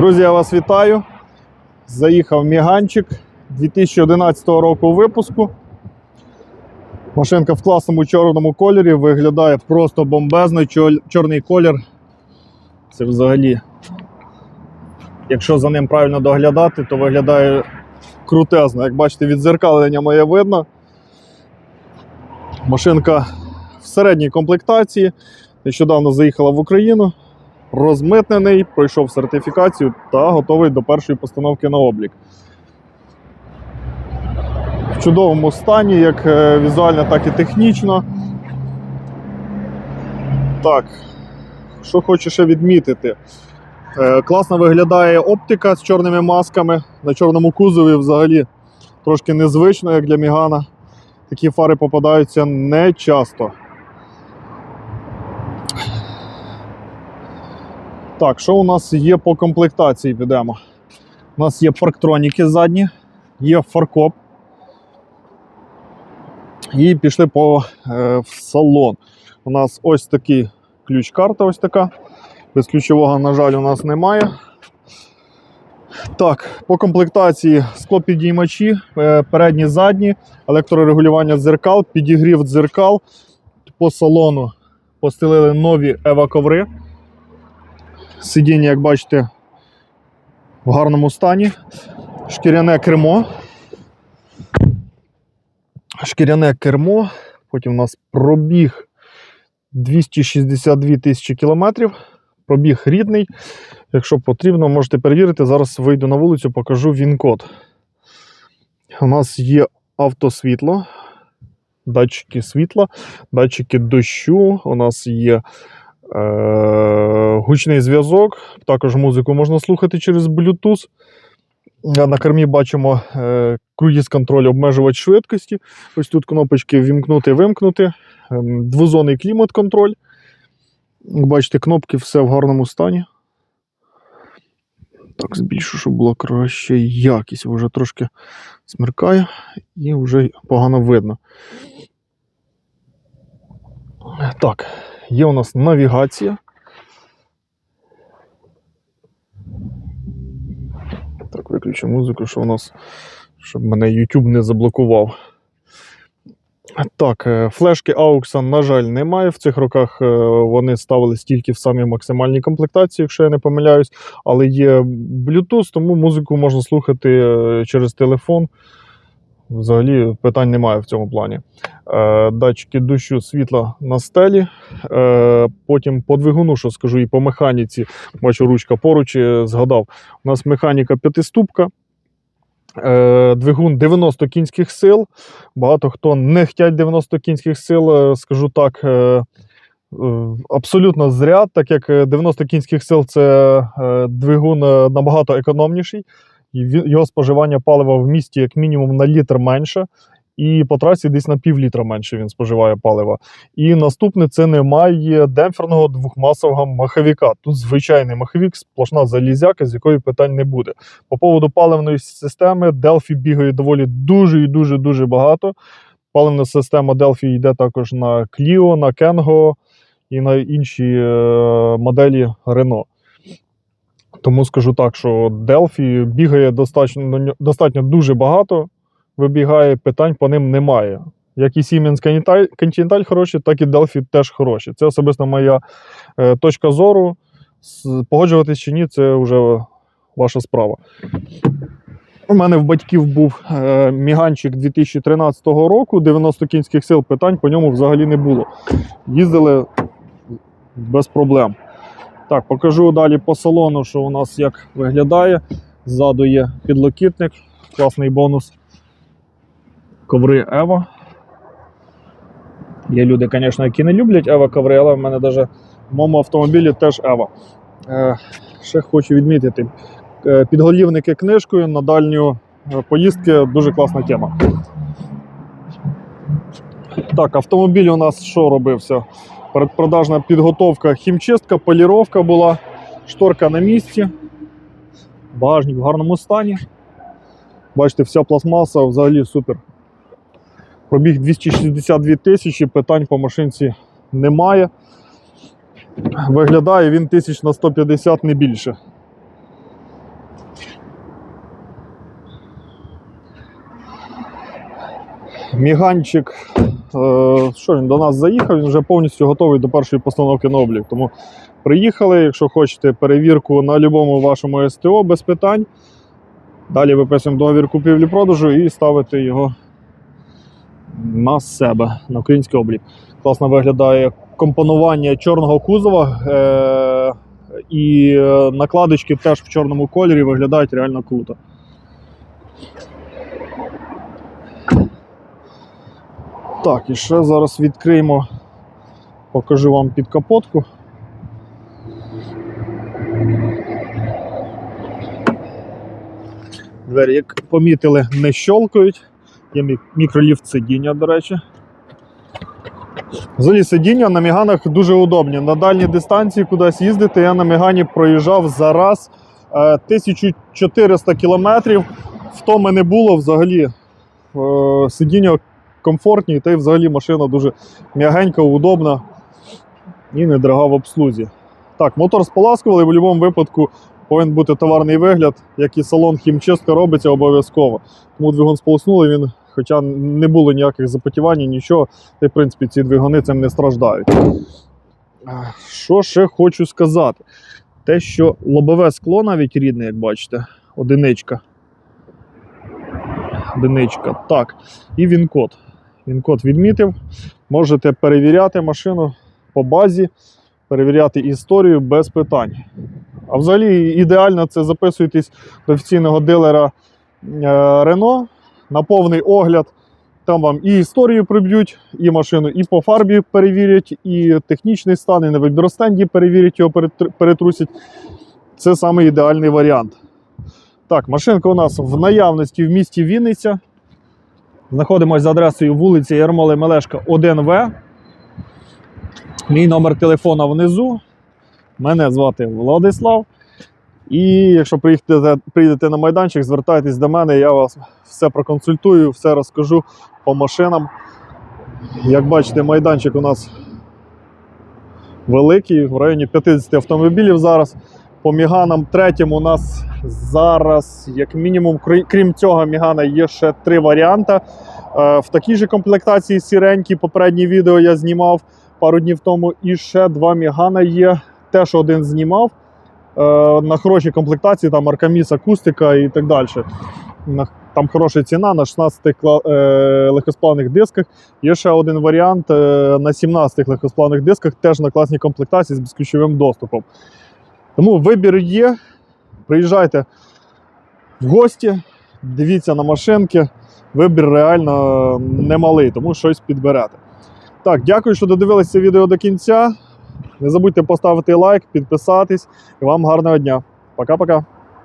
Друзі, я вас вітаю. Заїхав Міганчик 2011 року випуску. Машинка в класному чорному кольорі виглядає просто бомбезно. Чорний колір. Це взагалі, якщо за ним правильно доглядати, то виглядає крутезно. Як бачите, відзеркалення моє видно. Машинка в середній комплектації. Нещодавно заїхала в Україну розмитнений, пройшов сертифікацію та готовий до першої постановки на облік. В чудовому стані, як е, візуально, так і технічно. Так, що хочу ще відмітити. Е, Класно виглядає оптика з чорними масками. На чорному кузові взагалі трошки незвично, як для Мігана. Такі фари попадаються не часто. Так, що у нас є по комплектації? Підемо. У нас є парктроніки задні, є фаркоп. І пішли по е, в салон. У нас ось такий ключ-карта, ось така. Без ключового, на жаль, у нас немає. Так, по комплектації склопідіймачі, е, передні, задні, електрорегулювання дзеркал, підігрів дзеркал. По салону постелили нові ева-коври. Сидіння, як бачите, в гарному стані. Шкіряне кермо. Шкіряне кермо. Потім у нас пробіг 262 тисячі кілометрів. Пробіг рідний. Якщо потрібно, можете перевірити. Зараз вийду на вулицю, покажу він-код. У нас є автосвітло, датчики світла, датчики дощу. У нас є гучний зв'язок. Також музику можна слухати через Bluetooth. На кермі бачимо е, круїз контроль, обмежувач швидкості. Ось тут кнопочки вімкнути, вимкнути. Двозонний клімат-контроль. Бачите, кнопки все в гарному стані. Так, збільшу, щоб була краще якість. Вже трошки смеркає і вже погано видно. Так, є у нас навігація. Так, виключу музику, що у нас, щоб мене YouTube не заблокував. Так, е, флешки AUX, на жаль, немає. В цих роках е, вони ставились тільки в самій максимальній комплектації, якщо я не помиляюсь. Але є Bluetooth, тому музику можна слухати е, через телефон. Взагалі питань немає в цьому плані. Е, Датчики дощу світла на стелі. Е, Потім по двигуну, що скажу, і по механіці, бачу, ручка поруч е, згадав. У нас механіка п'ятиступка. Двигун 90 кінських сил. Багато хто не хотять 90 кінських сил, скажу так. Абсолютно зря, так як е, 90 кінських сил це двигун набагато економніший, його споживання палива в місті як мінімум на літр менше, і по трасі десь на пів літра менше він споживає палива. І наступне це немає демпферного двохмасового маховика. Тут звичайний маховик, сплошна залізяка, з якої питань не буде. По поводу паливної системи Delphi бігає доволі дуже і дуже дуже багато. Паливна система Delphi йде також на Clio, на Kengo і на інші е, моделі Renault. Тому скажу так, що Delphi бігає достатньо, достатньо дуже багато, вибігає, питань по ним немає. Як і Siemens Continental- хороші, так і Delphi теж хороші. Це особисто моя е, точка зору. Погоджуватись чи ні, це вже ваша справа. У мене в батьків був е, міганчик 2013 року, 90 кінських сил, питань по ньому взагалі не було. Їздили без проблем. Так, покажу далі по салону, що у нас як виглядає. Ззаду є підлокітник, класний бонус. Коври Ева. Є люди, звісно, які не люблять Ева коври, але в мене навіть в моєму автомобілі теж Ева. Е, ще хочу відмітити: е, підголівники книжкою на дальню е, поїздки дуже класна тема. Так, автомобіль у нас що робився? Передпродажна підготовка, хімчистка, поліровка була, шторка на місці, багажник в гарному стані. Бачите, вся пластмаса взагалі супер. Пробіг 262 тисячі, питань по машинці немає. Виглядає він тисяч на 150 не більше. Міганчик що він до нас заїхав, він вже повністю готовий до першої постановки на облік. Тому приїхали, якщо хочете перевірку на будь-якому вашому СТО без питань. Далі виписуємо договір купівлі-продажу і ставити його на себе на український облік. Класно виглядає компонування чорного кузова. Е- і е, накладочки теж в чорному кольорі виглядають реально круто. Так, і ще зараз відкриємо, покажу вам підкапотку. Двері, як помітили, не щолкають. Є мікроліфт сидіння, до речі. Взагалі сидіння на Міганах дуже удобні. На дальній дистанції кудись їздити, я на Мігані проїжджав за раз е, 1400 кілометрів. Втоми не було взагалі. Е, Сидіння комфортні, та й взагалі машина дуже м'ягенька, удобна і недорога в обслузі. Так, мотор споласкували, в будь-якому випадку повинен бути товарний вигляд, як і салон хімчистка робиться обов'язково. Тому двигун сполоснули, він, хоча не було ніяких запотівань, нічого, та й в принципі ці двигуни цим не страждають. Що ще хочу сказати? Те, що лобове скло навіть рідне, як бачите, одиничка. Одиничка. Так. І він-код. Він-код відмітив. Можете перевіряти машину по базі, перевіряти історію без питань. А взагалі ідеально це записуєтесь до офіційного дилера е, Renault на повний огляд. Там вам і історію приб'ють, і машину, і по фарбі перевірять, і технічний стан, і на вибіростенді перевірять його, перетрусять. Це саме ідеальний варіант. Так, машинка у нас в наявності в місті Вінниця. Знаходимося за адресою вулиці Ярмоли Мелешка 1В. Мій номер телефона внизу. Мене звати Владислав. І якщо приїдете, приїдете на майданчик, звертайтесь до мене, я вас все проконсультую, все розкажу по машинам. Як бачите, майданчик у нас великий, в районі 50 автомобілів зараз. По Міганам третім у нас зараз, як мінімум, крім цього Мігана, є ще три варіанти. Е, В такій же комплектації сіренькі, попереднє відео я знімав пару днів тому. І ще два Мігана є. Теж один знімав е, на хорошій комплектації, там Аркаміс, акустика і так далі. Там хороша ціна на 16 кла- е, легкосплавних дисках. Є ще один варіант на 17 легкосплавних дисках, теж на класній комплектації з безключовим доступом. Тому вибір є. Приїжджайте в гості, дивіться на машинки. Вибір реально немалий, тому щось підберете. Так, дякую, що додивилися відео до кінця. Не забудьте поставити лайк, підписатись. І вам гарного дня. Пока-пока.